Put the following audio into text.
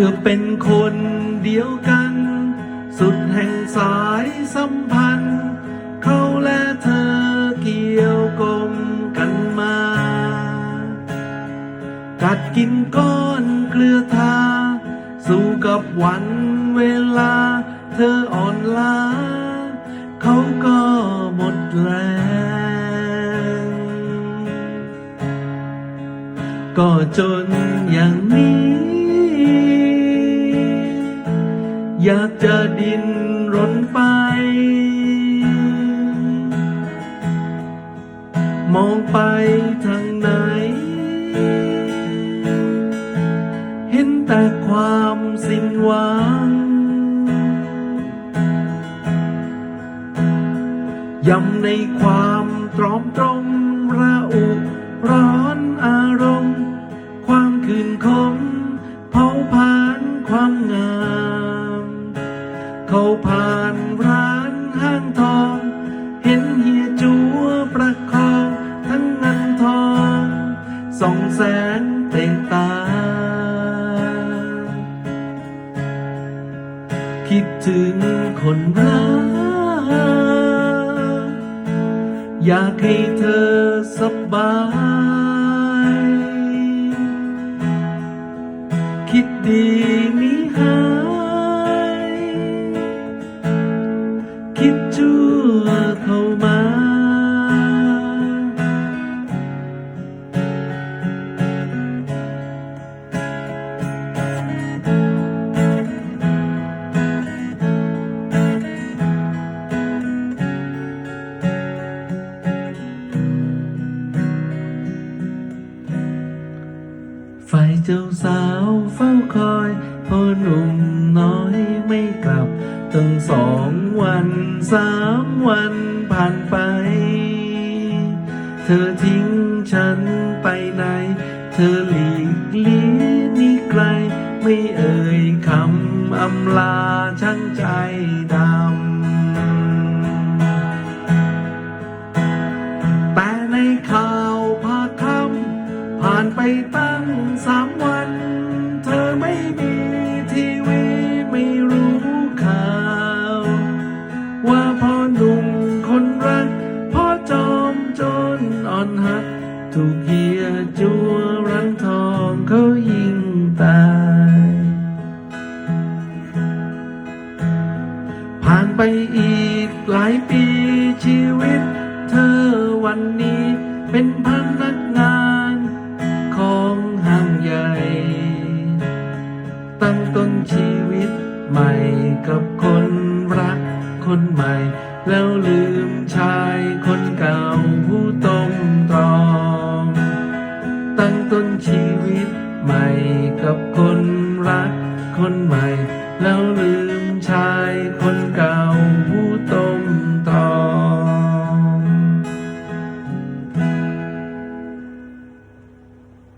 กือบเป็นคนเดียวกัน สุดแห่งสายสัมพันธ์ เขาและเธอเกี่ยวกลมกันมา กัดกินก้อนเกลือทา สู้กับวันเวลา เธออ่อนล้า เขาก็หมดแรงก็จนอย่างนี้ อยากจะดินรนไป มองไปทางไหน เห็นแต่ความสิ้นหวังย้ำในความตรอมตรงระอุร้อนอารมณ์ ความคืนคมเผาผลาญความงาม เขาผ่านร้านห้างทอง เห็นเฮียจัวประคองทั้งเงินทองสองแสงเต่งตา คิดถึงคนรักอยากให้เธอสบาย คิดดี เจ้าสาวเฝ้าคอยพอหนุ่มน้อยไม่กลับตั้งสองวันสามวันผ่านไป เธอทิ้งฉันไปไหน เธอหลีกลี้หนี่ไกล ไม่เอ่ยคำอำลาช่างใจดำ จัวรันทองเขายิงตาย ผ่านไปอีกหลายปีชีวิต เธอวันนี้เป็นพนักงาน ของห้างใหญ่ ตั้งต้นชีวิตใหม่กับคนรักคนใหม่ แล้วลืมชายคนเก่า คนรักคนใหม่ แล้วลื